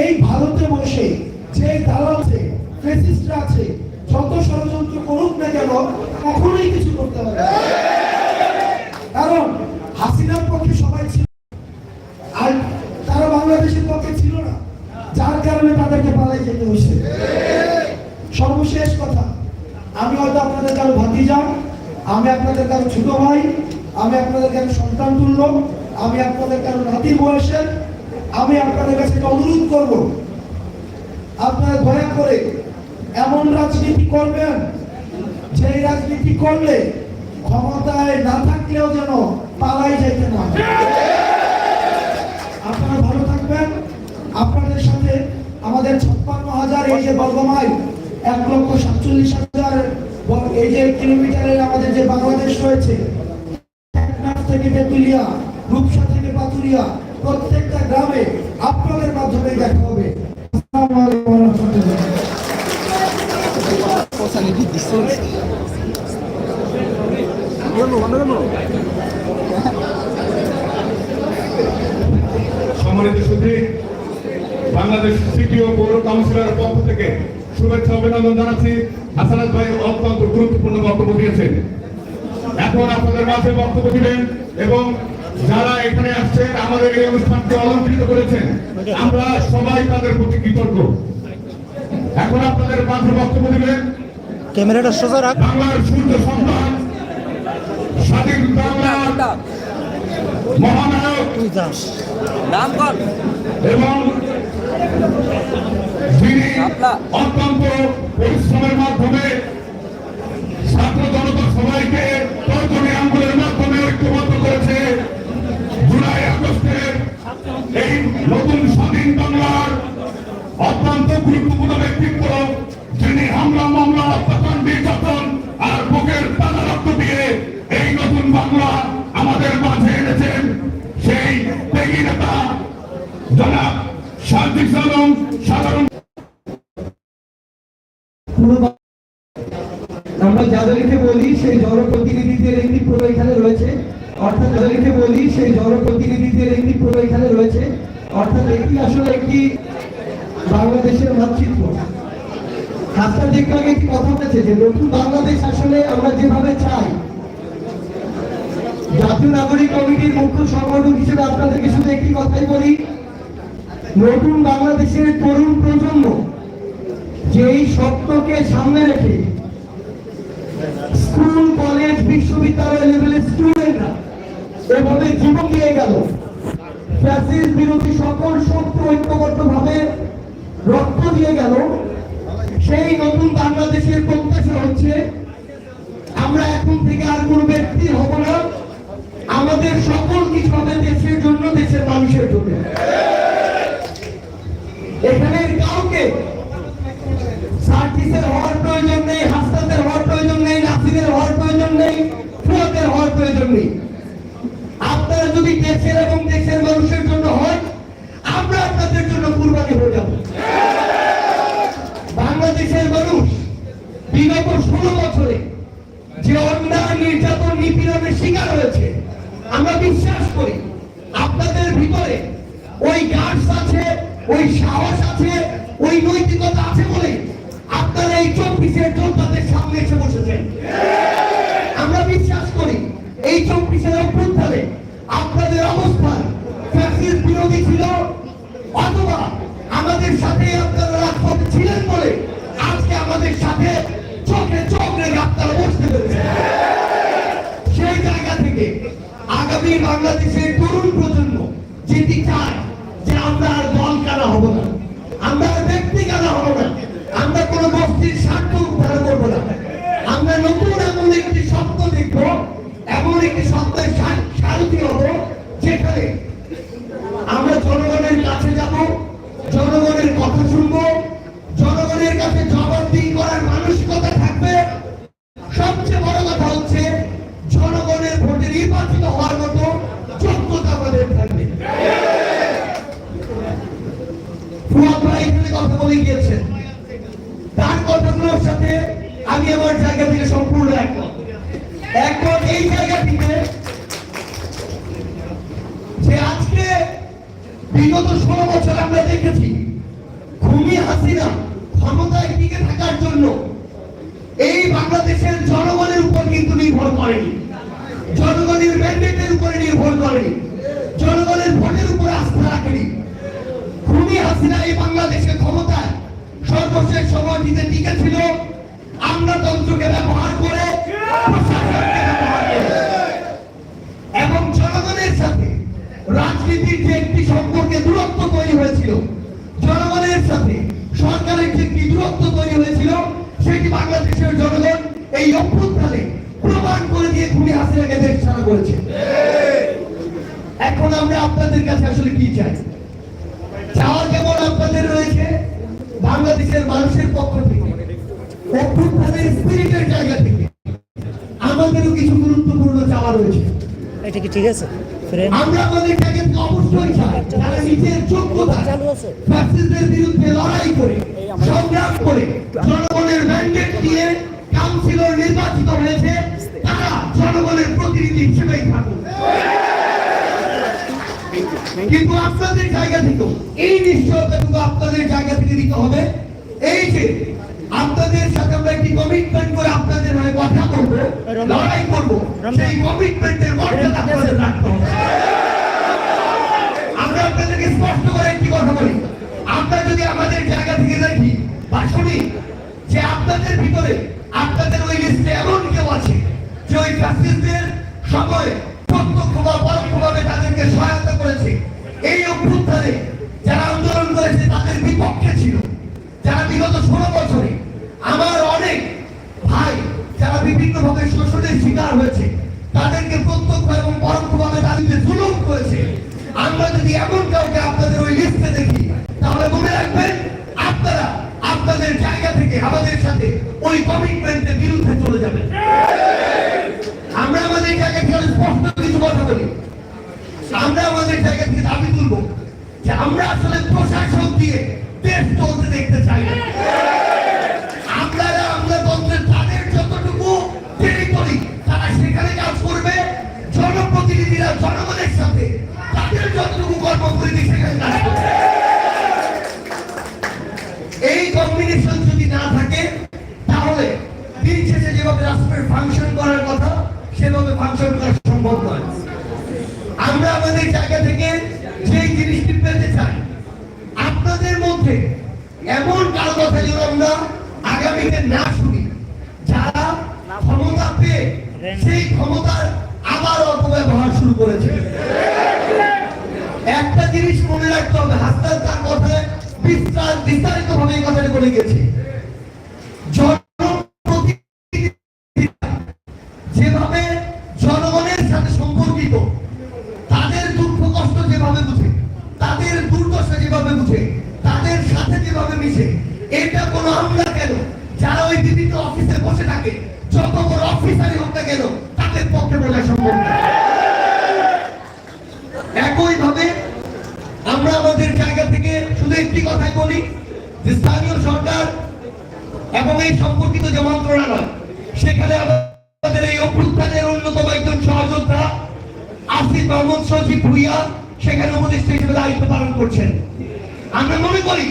এই ভারতে বসে যে দালাল আছে ফেসিস্টরা আছে, যত ষড়যন্ত্র করুক না কেন, কখনোই কিছু করতে পারে। কারণ হাসিনার পক্ষে সবাই ছিল, আর তারা বাংলাদেশের পক্ষে ছিল না, যার কারণে তাদেরকে পালাই যেতে হয়েছে সর্বশেষ কথা, আমি হয়তো আপনাদের কারও ভাতিজা, আমি আপনাদের কারও ছোট ভাই, আমি আপনাদের কারও সন্তান তুল্য, আমি আপনাদের কারও নাতির বয়সের আমি আপনাদের কাছে অনুরোধ করব। আপনারা দয়া করে এমন রাজনীতি করবেন যে রাজনীতি করলে ক্ষমতায় না থাকলেও যেন পালাই যাইতে না আপনারা ভালো থাকবেন। আপনাদের সাথে আমাদের ছাপ্পান্ন হাজার এই যে বর্গমাইল, এক লক্ষ সাতচল্লিশ হাজার এই যে কিলোমিটারের আমাদের যে বাংলাদেশ রয়েছে থেকে তেতুলিয়া, রূপসা থেকে পাতুরিয়া বাংলাদেশ সিটি ও পৌর কাউন্সিলরের পক্ষ জানাচ্ছি। হাসানাত ভাই অত্যন্ত বক্তব্য দিয়েছেন। এখন আপনাদের মাঝে বক্তব্য দিবেন এবং যারা এখানে আসছেন, আমাদের এই অনুষ্ঠানকে অলঙ্কৃত করেছেন, আমরা সবাই তাদের প্রতি কৃতজ্ঞ। এখন আপনাদের মাঝে বক্তব্য দিবেন ক্যামেরাটা সোজা রাখ। তুই যাস। নাম কর এবং অত্যন্ত পরিশ্রমের নির্যাতন আর বুকের তাজা রক্ত দিয়ে এই নতুন বাংলা আমাদের মাঝে এনেছেন সেই ত্যাগী নেতা জনাব শান্তি সালম সাধারণ আমরা যাদেরকে বলি, সেই জনপ্রতিনিধিদের একটি পুরো এখানে রয়েছে। অর্থাৎ যাদেরকে বলি, সেই জনপ্রতিনিধিদের একটি পুরো এখানে রয়েছে। অর্থাৎ এটি আসলে একটি বাংলাদেশের মানচিত্র আগে একটি কথা বলেছে যে নতুন বাংলাদেশ আসলে আমরা যেভাবে চাই, জাতীয় নাগরিক কমিটির মুখ্য সংগঠক হিসেবে আপনাদেরকে শুধু একটি কথাই বলি, নতুন বাংলাদেশের তরুণ প্রজন্ম যেই সত্যকে সামনে রেখে স্কুল, কলেজ, বিশ্ববিদ্যালয় লেভেলের স্টুডেন্টরা এভাবে জীবন দিয়ে গেল। বিরোধী সকল শক্তি ঐক্যবদ্ধ ভাবে রক্ত দিয়ে গেল। সেই নতুন বাংলাদেশের প্রত্যাশা হচ্ছে, আমরা এখন থেকে আর কোনো ব্যক্তি হব না। আমাদের সকল কিছু হবে দেশের জন্য, দেশের মানুষের জন্য। এখানে কাউকে সার্টিসের হওয়ার প্রয়োজন নেই, হাসপাতালের হওয়ার প্রয়োজন নেই নাসিরের হওয়ার প্রয়োজন নেই, ফুয়াদের হওয়ার প্রয়োজন নেই। আপনারা যদি দেশের এবং দেশের মানুষের জন্য হয়, আমরা আপনাদের জন্য কুরবানি হয়ে যাব। বাংলাদেশের মানুষ বিগত ষোলো বছরে যে অন্যায় নির্যাতন নিপীড়নের শিকার হয়েছে, আমরা বিশ্বাস করি আপনাদের ভিতরে ওই গার্ডস আছে, ওই সাহস আছে, ওই নৈতিকতা আছে বলে আপনারা এই চব্বিশের যোদ্ধাদের সামনে এসে বসেছেন। আমরা বিশ্বাস করি এই চব্বিশের অভ্যুত্থানে আপনাদের অবস্থান বিরোধী ছিল আগামী বাংলাদেশের তরুণ প্রজন্ম যেটি চায় যে আমরা আর দল কানা হব না, আমরা ব্যক্তি কানা হব না, আমরা কোনো গোষ্ঠীর স্বার্থ উদ্ধার করব না। আমরা নতুন এমন একটি শব্দ দেখব, এমন একটি শব্দের সা- সারথি হব যেখানে আমরা জনগণের কাছে যাব, জনগণের কথা শুনব, জনগণের কাছে জবাবদিহি করার মানসিকতা থাকবে কথাগুলোর সাথে আমি আমার জায়গা থেকে সম্পূর্ণ একমত। এই জায়গা যে আজকে বিগত ষোলো বছর আমরা দেখেছি হাসিনা ক্ষমতায় টিকে থাকার জন্য এই বাংলাদেশের জনগণের উপর কিন্তু নির্ভর করেনি। জনগণের ম্যান্ডেটের উপরে নির্ভর করেনি। জনগণের ভোটের উপর আস্থা রাখেনি। খুনি হাসিনা এই বাংলাদেশের ক্ষমতায় সর্বশেষ সময়টিতে টিকে ছিল। করে প্রশাসনকে ব্যবহার করে এবং জনগণের সাথে রাজনীতির যে একটি সম্পর্কে দূরত্ব তৈরি হয়েছিল, জনগণের সাথে সরকারের যে একটি দূরত্ব তৈরি হয়েছিল, সেটি বাংলাদেশের জনগণ এই অভ্যুত্থানে প্রমাণ করে দিয়ে খুনি হাসিনাকে দেশ ছাড়া করেছে। এখন আমরা আপনাদের কাছে আসলে কি চাই? চাওয়া যেমন আপনাদের রয়েছে বাংলাদেশের মানুষের পক্ষ থেকে অভ্যুত্থানের স্পিরিটের জায়গা থেকে আমাদেরও কিছু গুরুত্বপূর্ণ চাওয়া রয়েছে। এটা কি ঠিক আছে? আমরা আমাদের অবশ্যই চাই নিজের যোগ্যতা ফ্যাসিস্টদের বিরুদ্ধে লড়াই করে সংগ্রাম করে জনগণের ম্যান্ডেট দিয়ে কাউন্সিলর নির্বাচিত হয়েছে তারা জনগণের প্রতিনিধি হিসেবেই থাকুন কিন্তু আপনাদের জায়গা থেকে এই নিশ্চয়তাটুকু আপনাদের জায়গা থেকে দিতে হবে। এই যে আপনাদের সাথে আমরা একটি কমিটমেন্ট করে আপনাদের হয়ে কথা বলব লড়াই করব সেই কমিটমেন্টের মর্যাদা আপনাদের রাখতে হবে। আমরা আপনাদেরকে স্পষ্ট করে একটি কথা বলি। আমরা যদি আমাদের জায়গা থেকে দেখি বা শুনি যে আপনাদের ভিতরে আপনাদের ওই লিস্টে এমন কেউ আছে যে ওই ফ্যাসিস্টদের সময় প্রত্যক্ষ বা তাদেরকে সহায়তা করেছে। এই অভ্যুত্থানে যারা আন্দোলন করেছে, তাদের বিপক্ষে ছিল। যারা বিগত ষোলো বছরে আমার অনেক ভাই যারা বিভিন্ন ভাবে শোষণের শিকার হয়েছে, তাদেরকে প্রত্যক্ষ এবং পরোক্ষভাবে তাদেরকে জুলুম করেছে। আমরা যদি এমন কাউকে আপনাদের ওই লিস্টে দেখি, তাহলে মনে রাখবেন আপনারা আপনাদের জায়গা থেকে আমাদের সাথে ওই কমিটমেন্টের বিরুদ্ধে চলে যাবেন। আমরা আমাদের জায়গা থেকে স্পষ্ট কিছু কথা বলি। আমরা আমাদের জায়গা থেকে দাবি তুলবো যে আমরা আসলে প্রশাসন দিয়ে দেশ চলতে দেখতে চাই না। যতটুকু টেরিটরি তারা সেখানে কাজ এই কম্বিনেশন যদি না থাকে, তাহলে দিন শেষে যেভাবে রাষ্ট্রের ফাংশন করার কথা, সেভাবে ফাংশন করা সম্ভব নয় আমরা আমাদের জায়গা থেকে সেই জিনিসটি পেতে চাই আপনাদের মধ্যে এমন কার কথা যেন আমরা আগামীতে না শুনি? যারা ক্ষমতা পেয়ে সেই ক্ষমতার আবার অপব্যবহার শুরু করেছে। একটা জিনিস মনে রাখতে হবে হাসপাতাল তার কথায় বিস্তার বিস্তারিত ভাবে এই কথাটা বলে গেছে। থাকে, যত বড় অফিসারই না কেন, তাদের পক্ষে বলা সম্ভব না। একই ভাবে আমরা আমাদের জায়গা থেকে শুধু একটি কথাই বলি যে স্থানীয় সরকার এবং এই সম্পর্কিত যে মন্ত্রণালয়, সেখানে আমাদের এই অভ্যুত্থানের অন্যতম একজন সহযোদ্ধা, আসিফ মোহাম্মদ সজিব ভুইয়া, সেখানে উপদেষ্টা হিসেবে দায়িত্ব পালন করছেন। আমরা মনে করি,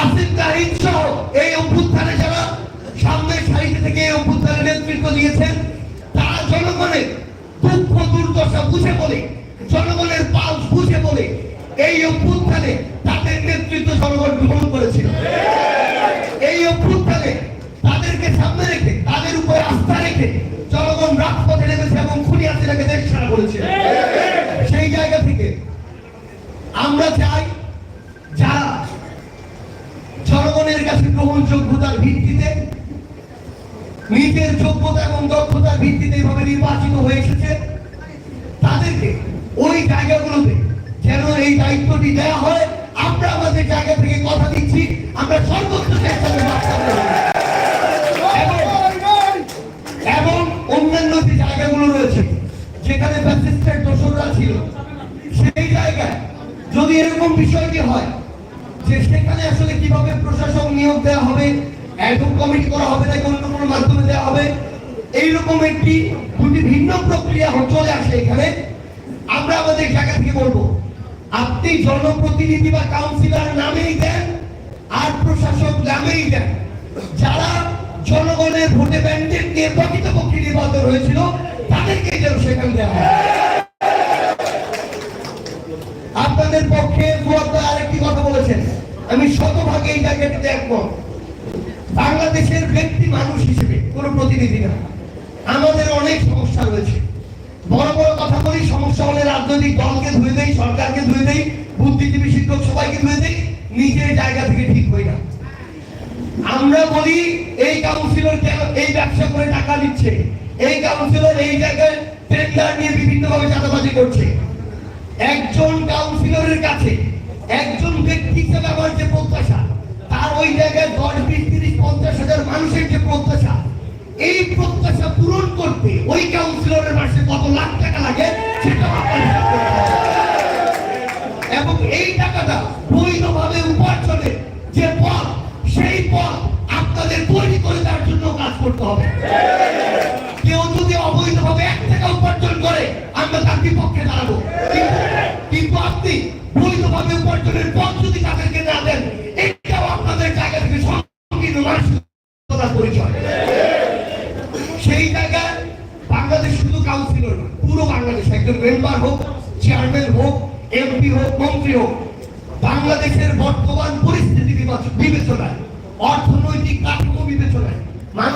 আসিফ তাহিদ সহ এই অভ্যুত্থানে যারা সামনের সারিতে থেকে অভ্যুত্থানের নেতৃত্ব দিয়েছেন। তারা জনগণের দুঃখ, দুর্দশা বুঝে বলে, জনগণের পাল বুঝে বলে এই অভ্যুত্থানে তাদের নেতৃত্ব জনগণ গ্রহণ করেছিল। এই তাদেরকে ওই জায়গাগুলোতে যেন এই দায়িত্বটি দেওয়া হয়। আমরা আমাদের জায়গা থেকে কথা দিচ্ছি। আমরা সর্বোচ্চ চেষ্টা এবং- অন্যান্য যে জায়গাগুলো রয়েছে, যেখানে ছিল, সেই জায়গায় যদি এরকম বিষয়টি হয়, যে সেখানে আসলে কীভাবে প্রশাসন নিয়োগ দেওয়া হবে, একদম কমিটি করা হবে নাকি অন্য কোনো মাধ্যমে দেওয়া হবে, এইরকম একটি দুটি ভিন্ন প্রক্রিয়া চলে আসে এখানে। আমরা আমাদের জায়গা থেকে বলব, আপনি জনপ্রতিনিধি বা কাউন্সিলর নামেই দেন আর প্রশাসক নামেই দেন। যারা জনগণের ভোটে ব্যান্ডেড নিয়ে প্রকৃতপক্ষে নির্বাচন হয়েছিল, তাদেরকে যেন সেখানে দেওয়া আপনাদের পক্ষে আরেকটি কথা বলেছেন, আমি শতভাগে এই জায়গাটিতে একমত। বাংলাদেশের ব্যক্তি মানুষ হিসেবে কোনো প্রতিনিধি না। আমাদের অনেক সমস্যা রয়েছে। বড় বড় সমস্যা হলে রাজনৈতিক দলকে ধুয়ে দেই, সরকারকে ধুয়ে দেই, বুদ্ধিজীবী শিক্ষক সবাইকে ধুয়ে দেই, নিজের জায়গা থেকে ঠিক হই না। আমরা বলি, এই কাউন্সিলর কেন এই ব্যবসা করে টাকা নিচ্ছে এই কাউন্সিলর এই জায়গায় টেন্ডার নিয়ে বিভিন্ন ভাবে চাঁদাবাজি করছে। একজন কাউন্সিলরের কাছে, একজন ব্যক্তি হিসেবে আমার যে প্রত্যাশা, তার ওই জায়গায় দশ, বিশ, তিরিশ, পঞ্চাশ হাজার মানুষের যে প্রত্যাশা, এই প্রত্যাশা পূরণ বিপক্ষে দাঁড়াবো। কিন্তু- আপনি বৈধভাবে উপার্জনের পথ যদি তাদেরকে না দেন, এটাও আপনাদের জায়গা থেকে সংকীর্ণ মানসিকতার পরিচয়। সেই বাংলাদেশ শুধু কাউন্সিলর না, পুরো বাংলাদেশ, একজন মেম্বার হোক, চেয়ারম্যান হোক, এমপি হোক, মন্ত্রী হোক, বাংলাদেশের বর্তমান পরিস্থিতি বিবেচনায়, অর্থনৈতিক কাঠামো বিবেচনায়, মানুষ